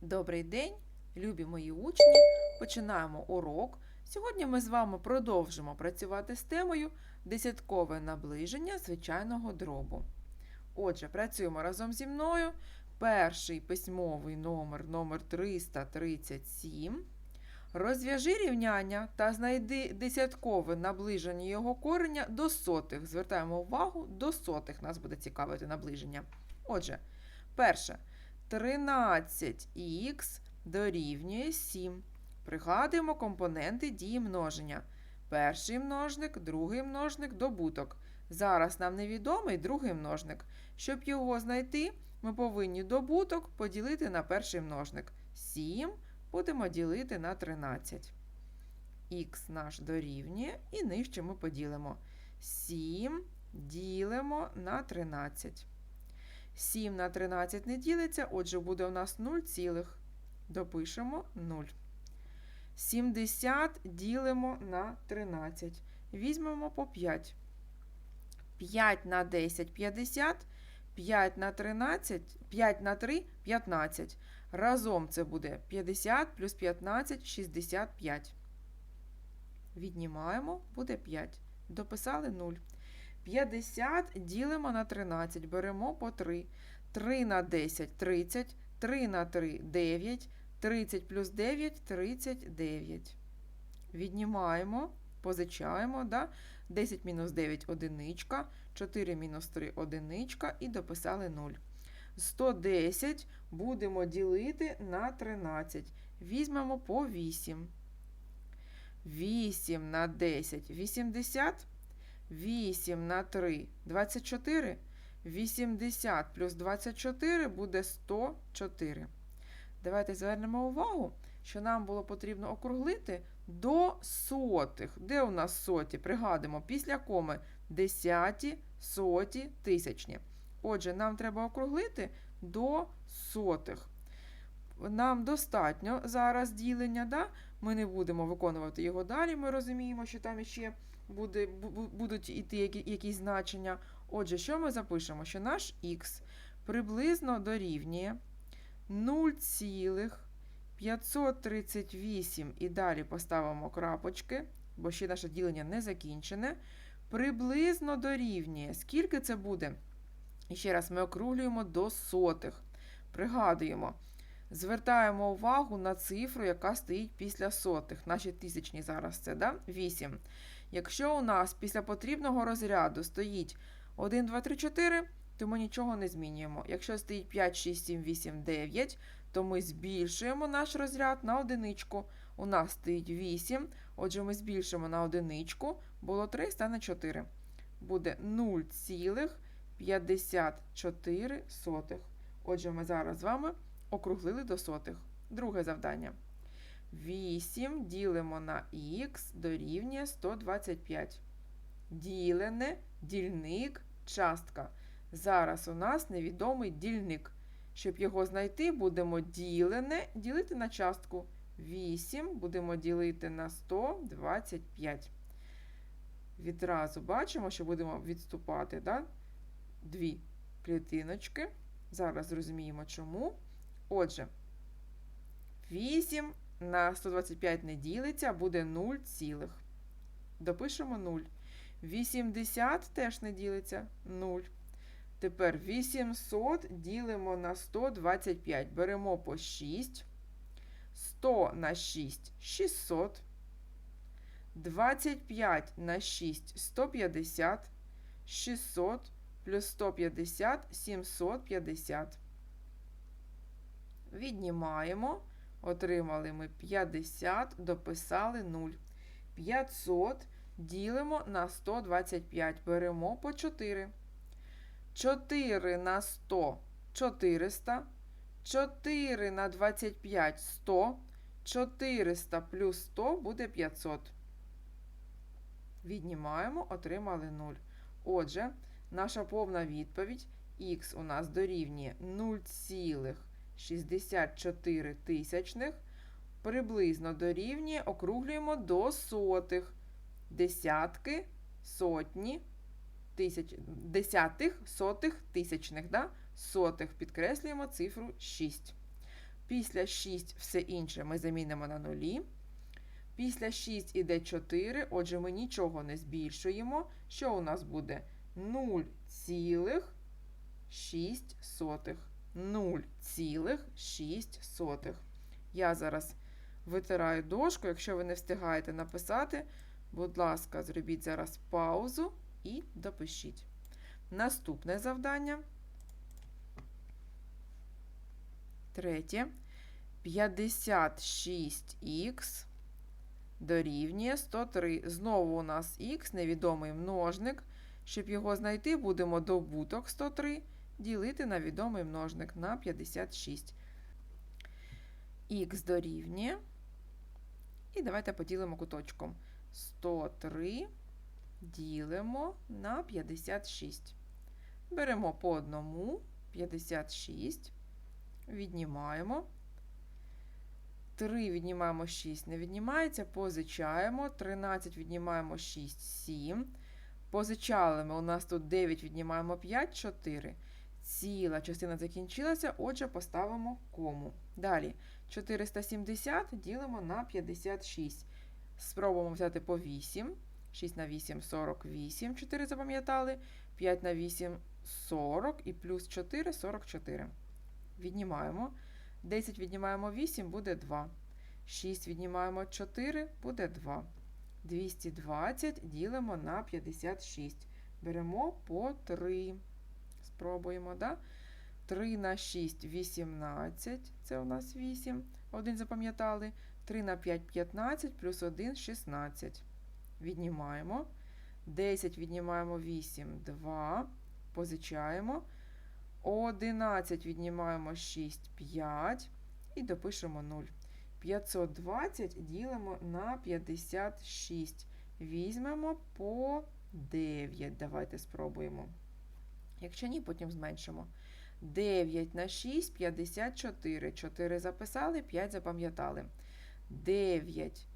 Добрий день, любі мої учні! Починаємо урок. Сьогодні ми з вами продовжимо працювати з темою десяткове наближення звичайного дробу. Отже, працюємо разом зі мною. Перший письмовий номер номер 337. Розв'яжи рівняння та знайди десяткове наближення його кореня до сотих. Звертаємо увагу, до сотих нас буде цікавити наближення. Отже, перше. 13х дорівнює 7. Пригадуємо компоненти дії множення. Перший множник, другий множник, добуток. Зараз нам невідомий другий множник. Щоб його знайти, ми повинні добуток поділити на перший множник. 7 будемо ділити на 13. Х наш дорівнює і нижче ми поділимо. 7 ділимо на 13. 7 на 13 не ділиться, отже, буде у нас 0 цілих. Допишемо 0. 70 ділимо на 13. Візьмемо по 5. 5 на 10 50. 5 на 13, 5 на 3 15. Разом це буде 50 плюс 15 65. Віднімаємо, буде 5. Дописали 0. 50 ділимо на 13, беремо по 3. 3 на 10 30, 3 на 3 9, 30 плюс 9 39. Віднімаємо, позичаємо. Да? 10 мінус 9 одиничка, 4 мінус 3 одиничка і дописали 0. 110 будемо ділити на 13. Візьмемо по 8. 8 на 10 80. 8 на 3 24. 80 плюс 24 буде 104. Давайте звернемо увагу, що нам було потрібно округлити до сотих. Де у нас соті? Пригадуємо, після коми десяті, соті, тисячні. Отже, нам треба округлити до сотих. Нам достатньо зараз ділення, да? ми не будемо виконувати його далі. Ми розуміємо, що там ще буде, будуть йти якісь значення. Отже, що ми запишемо? Що наш х приблизно дорівнює 0,538 і далі поставимо крапочки, бо ще наше ділення не закінчене. Приблизно дорівнює. Скільки це буде? І ще раз ми округлюємо до сотих. Пригадуємо, звертаємо увагу на цифру, яка стоїть після сотих. Наші тисячні зараз це да? 8. Якщо у нас після потрібного розряду стоїть 1, 2, 3, 4, то ми нічого не змінюємо. Якщо стоїть 5, 6, 7, 8, 9, то ми збільшуємо наш розряд на одиничку. У нас стоїть 8, отже, ми збільшимо на одиничку, було 3, стане 4. Буде 0,54. Отже, ми зараз з вами округлили до сотих. Друге завдання. 8 ділимо на х дорівнює 125. Ділене, дільник, частка. Зараз у нас невідомий дільник. Щоб його знайти, будемо ділене ділити на частку. 8 будемо ділити на 125. Відразу бачимо, що будемо відступати да? дві клітиночки. Зараз зрозуміємо чому. Отже, 8 на 125 не ділиться, буде 0 цілих. Допишемо 0. 80 теж не ділиться 0. Тепер 800 ділимо на 125. Беремо по 6. 100 на 6 600. 25 на 6 150. 600 плюс 150 750. Віднімаємо. Отримали ми 50, дописали 0. 500 ділимо на 125. Беремо по 4. 4 на 100 400. 4 на 25 100. 400 плюс 100 буде 500. Віднімаємо, отримали 0. Отже, наша повна відповідь х у нас дорівнює 0,64 тисячних. Приблизно дорівнює, округлюємо до сотих. Десятки, сотні, тисяч, десятих, сотих, тисячних. Да? Сотих підкреслюємо цифру 6. Після 6 все інше ми замінимо на нулі. Після 6 іде 4, отже, ми нічого не збільшуємо. Що у нас буде? 0,6. 0,6. Я зараз витираю дошку. Якщо ви не встигаєте написати, будь ласка, зробіть зараз паузу і допишіть. Наступне завдання. Третє. 56х дорівнює 103. Знову у нас х, невідомий множник. Щоб його знайти, будемо добуток 103 ділити на відомий множник на 56. Х дорівнює. І давайте поділимо куточком. 103 ділимо на 56. Беремо по одному 56, віднімаємо. 3 віднімаємо 6, не віднімається, позичаємо. 13 віднімаємо 6, 7. Позичали ми, у нас тут 9 віднімаємо 5, 4. Ціла частина закінчилася, отже, поставимо кому. Далі 470 ділимо на 56. Спробуємо взяти по 8. 6 на 8 48. 4 запам'ятали. 5 на 8 40 і плюс 4 44. Віднімаємо. 10 віднімаємо 8, буде 2. 6 віднімаємо 4, буде 2. 220 ділимо на 56. Беремо по 3. Спробуємо, да? 3 на 6 18. Це у нас 8. 1 запам'ятали. 3 на 5 15, плюс 1 16. Віднімаємо. 10 віднімаємо 8, 2. Позичаємо. 11 віднімаємо 6, 5 і допишемо 0. 520 ділимо на 56. Візьмемо по 9. Давайте спробуємо. Якщо ні, потім зменшимо. 9 на 6 54. 4 записали, 5 запам'ятали. 9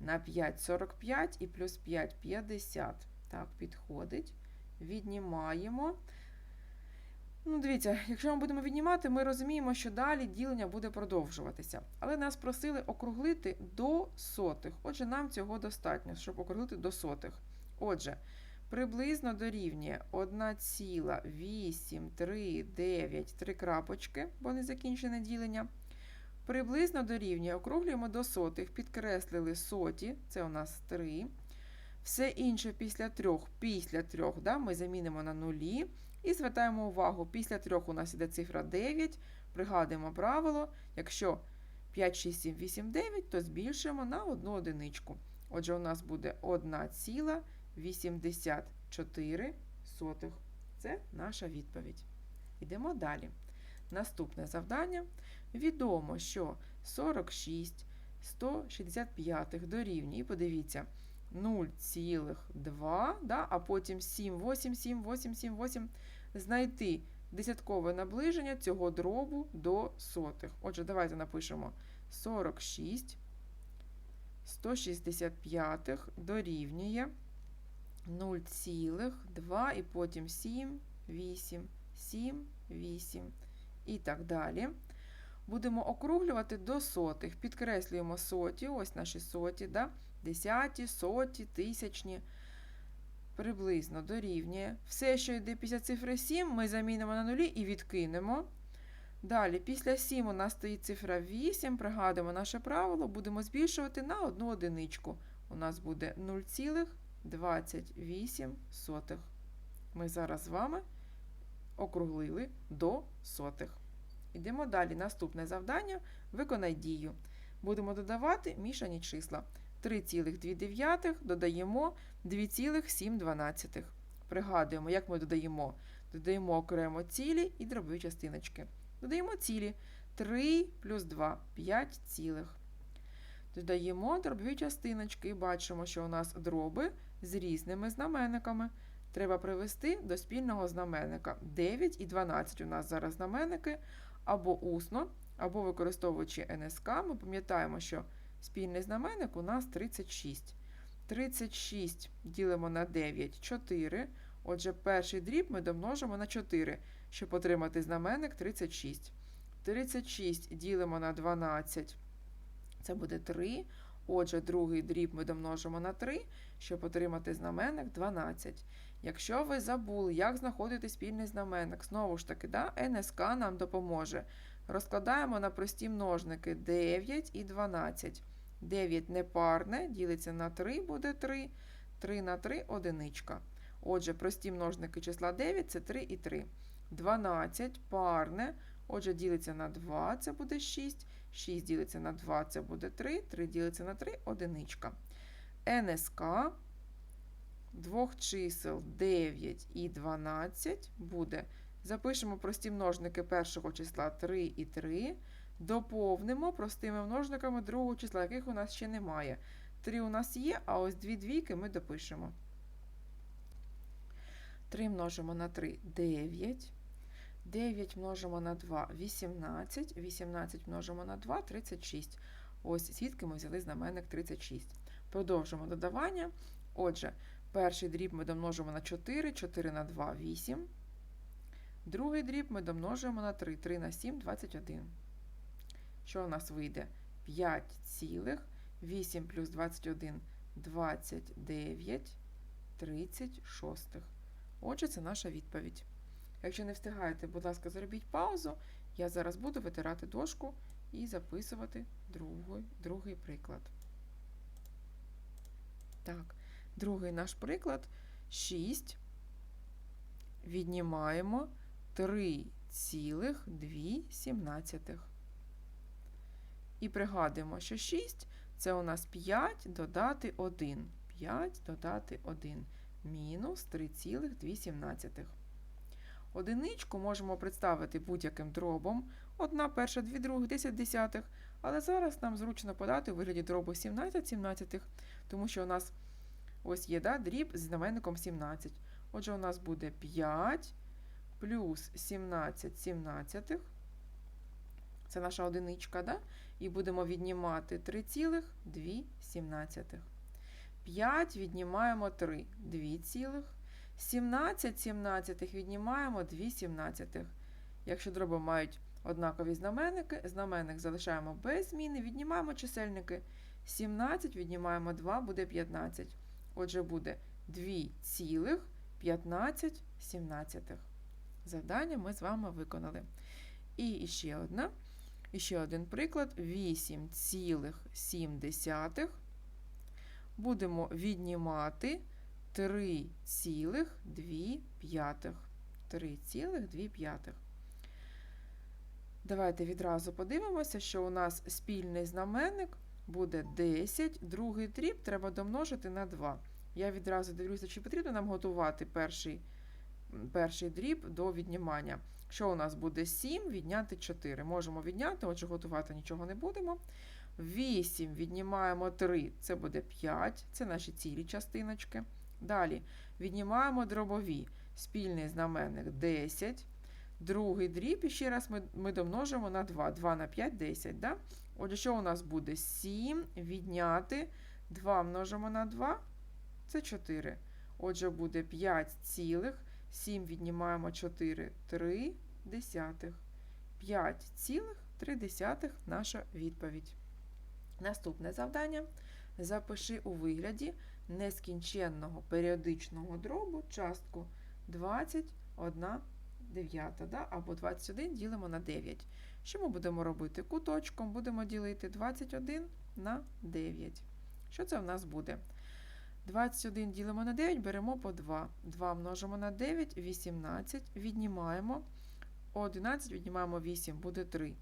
на 5 45 і плюс 5 50. Так, підходить. Віднімаємо. Ну, дивіться, якщо ми будемо віднімати, ми розуміємо, що далі ділення буде продовжуватися. Але нас просили округлити до сотих. Отже, нам цього достатньо, щоб округлити до сотих. Отже, приблизно дорівнює 1,839 3 крапочки, бо не закінчене ділення. Приблизно дорівнює, округлюємо до сотих, підкреслили соті, це у нас 3. Все інше після трьох, після трьох, да, ми замінимо на нулі. І звертаємо увагу, після трьох у нас іде цифра 9. Пригадуємо правило, якщо 5, 6, 7, 8, 9, то збільшуємо на одну одиничку. Отже, у нас буде 1,84. Це наша відповідь. Йдемо далі. Наступне завдання. Відомо, що 46 165 дорівнює. І подивіться, 0,2, да, а потім 7, 8, 7, 8, 7, 8. Знайти десяткове наближення цього дробу до сотих. Отже, давайте напишемо 46 165 дорівнює 0,2 і потім 7, 8, 7, 8 і так далі. Будемо округлювати до сотих. Підкреслюємо соті, ось наші соті, да? десяті, соті, тисячні. Приблизно дорівнює. Все, що йде після цифри 7, ми замінимо на нулі і відкинемо. Далі, після 7 у нас стоїть цифра 8. Пригадуємо наше правило, будемо збільшувати на одну одиничку. У нас буде 0,28. Ми зараз з вами округлили до сотих. Йдемо далі. Наступне завдання. Виконай дію. Будемо додавати мішані числа. 3,2 додаємо 2,7. Пригадуємо, як ми додаємо. Додаємо окремо цілі і дробові частиночки. Додаємо цілі 3 плюс 2 5 цілих. Додаємо дробові частиночки і бачимо, що у нас дроби з різними знаменниками. Треба привести до спільного знаменника. 9 і 12 у нас зараз знаменники або усно, або використовуючи НСК, ми пам'ятаємо, що спільний знаменник у нас 36. 36 ділимо на 9 4. Отже, перший дріб ми домножимо на 4, щоб отримати знаменник 36. 36 ділимо на 12. Це буде 3. Отже, другий дріб ми домножимо на 3, щоб отримати знаменник 12. Якщо ви забули, як знаходити спільний знаменник, знову ж таки, да, НСК нам допоможе. Розкладаємо на прості множники 9 і 12. 9 непарне, ділиться на 3, буде 3. 3 на 3 одиничка. Отже, прості множники числа 9 це 3 і 3. 12 парне. Отже, ділиться на 2, це буде 6. 6 ділиться на 2, це буде 3. 3 ділиться на 3 одиничка. НСК двох чисел 9 і 12 буде. Запишемо прості множники першого числа 3 і 3. Доповнимо простими множниками другого числа, яких у нас ще немає. 3 у нас є, а ось дві двійки ми допишемо. 3 множимо на 3 9. 9 множимо на 2 18. 18 множимо на 2 36. Ось звідки ми взяли знаменник 36. Продовжимо додавання. Отже, перший дріб ми домножимо на 4, 4 на 2 8. Другий дріб ми домножуємо на 3, 3 на 7 21. Що у нас вийде? 5 цілих. 8 плюс 21 29 36. Отже, це наша відповідь. Якщо не встигаєте, будь ласка, зробіть паузу. Я зараз буду витирати дошку і записувати другий, другий приклад. Так, другий наш приклад 6. Віднімаємо 3,2. І пригадуємо, що 6 це у нас 5 додати 1. 5 додати 1 мінус 3,2. Одиничку можемо представити будь-яким дробом. Одна перша, дві другі, 10 десятих. Але зараз нам зручно подати у вигляді дробу 17 сімнадцятих, тому що у нас ось є да, дріб з знаменником 17. Отже, у нас буде 5 плюс 17 сімнадцятих. Це наша одиничка, да? і будемо віднімати 3,2. 5 віднімаємо 3, 2 цілих. 17 сімнадцятих віднімаємо 2 сімнадцятих. Якщо дроби мають однакові знаменники, знаменник залишаємо без зміни, віднімаємо чисельники. 17 віднімаємо 2, буде 15. Отже, буде 2 цілих 15 сімнадцятих. Завдання ми з вами виконали. І ще одна. І ще один приклад: 8,7. Будемо віднімати 3,2. 3,2. Давайте відразу подивимося, що у нас спільний знаменник буде 10, другий дріб треба домножити на 2. Я відразу дивлюся, чи потрібно нам готувати перший, перший дріб до віднімання. Що у нас буде 7, відняти 4. Можемо відняти, отже, готувати нічого не будемо. 8 віднімаємо 3, це буде 5, це наші цілі частиночки. Далі віднімаємо дробові. Спільний знаменник 10. Другий дріб, і ще раз ми ми домножимо на 2. 2 на 5 10. Да? Отже, що у нас буде? 7 відняти 2 множимо на 2, це 4. Отже, буде 5 цілих. 7 віднімаємо 4, 3 десятих. 5 цілих 3 десятих наша відповідь. Наступне завдання. Запиши у вигляді нескінченного періодичного дробу частку 21 дев'ята, да? або 21 ділимо на 9. Що ми будемо робити? Куточком будемо ділити 21 на 9. Що це в нас буде? 21 ділимо на 9, беремо по 2. 2 множимо на 9, 18, віднімаємо. 11 віднімаємо 8, буде 3.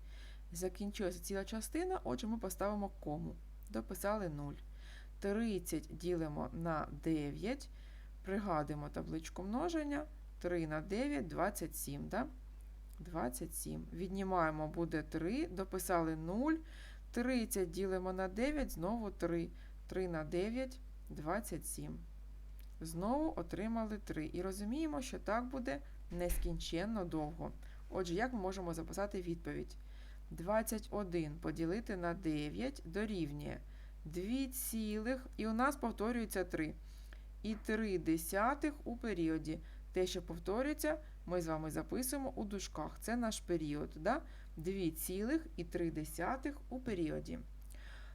Закінчилася ціла частина, отже, ми поставимо кому. Дописали 0. 30 ділимо на 9. Пригадуємо табличку множення. 3 на 9, 27. Да? 27. Віднімаємо, буде 3. Дописали 0. 30 ділимо на 9, знову 3. 3 на 9, 27. Знову отримали 3. І розуміємо, що так буде нескінченно довго. Отже, як ми можемо записати відповідь? 21 поділити на 9 дорівнює 2 цілих, і у нас повторюється 3. І 3 десятих у періоді. Те, що повторюється, ми з вами записуємо у дужках. Це наш період. Да? 2,3 у періоді.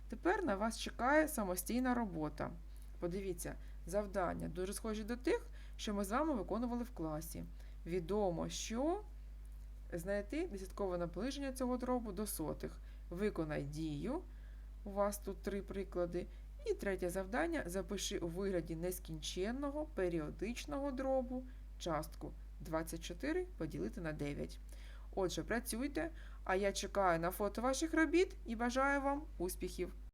Тепер на вас чекає самостійна робота. Подивіться, завдання дуже схожі до тих, що ми з вами виконували в класі. Відомо, що знайти десяткове наближення цього дробу до сотих. Виконай дію. У вас тут три приклади. І третє завдання запиши у вигляді нескінченного періодичного дробу частку 24 поділити на 9. Отже, працюйте, а я чекаю на фото ваших робіт і бажаю вам успіхів!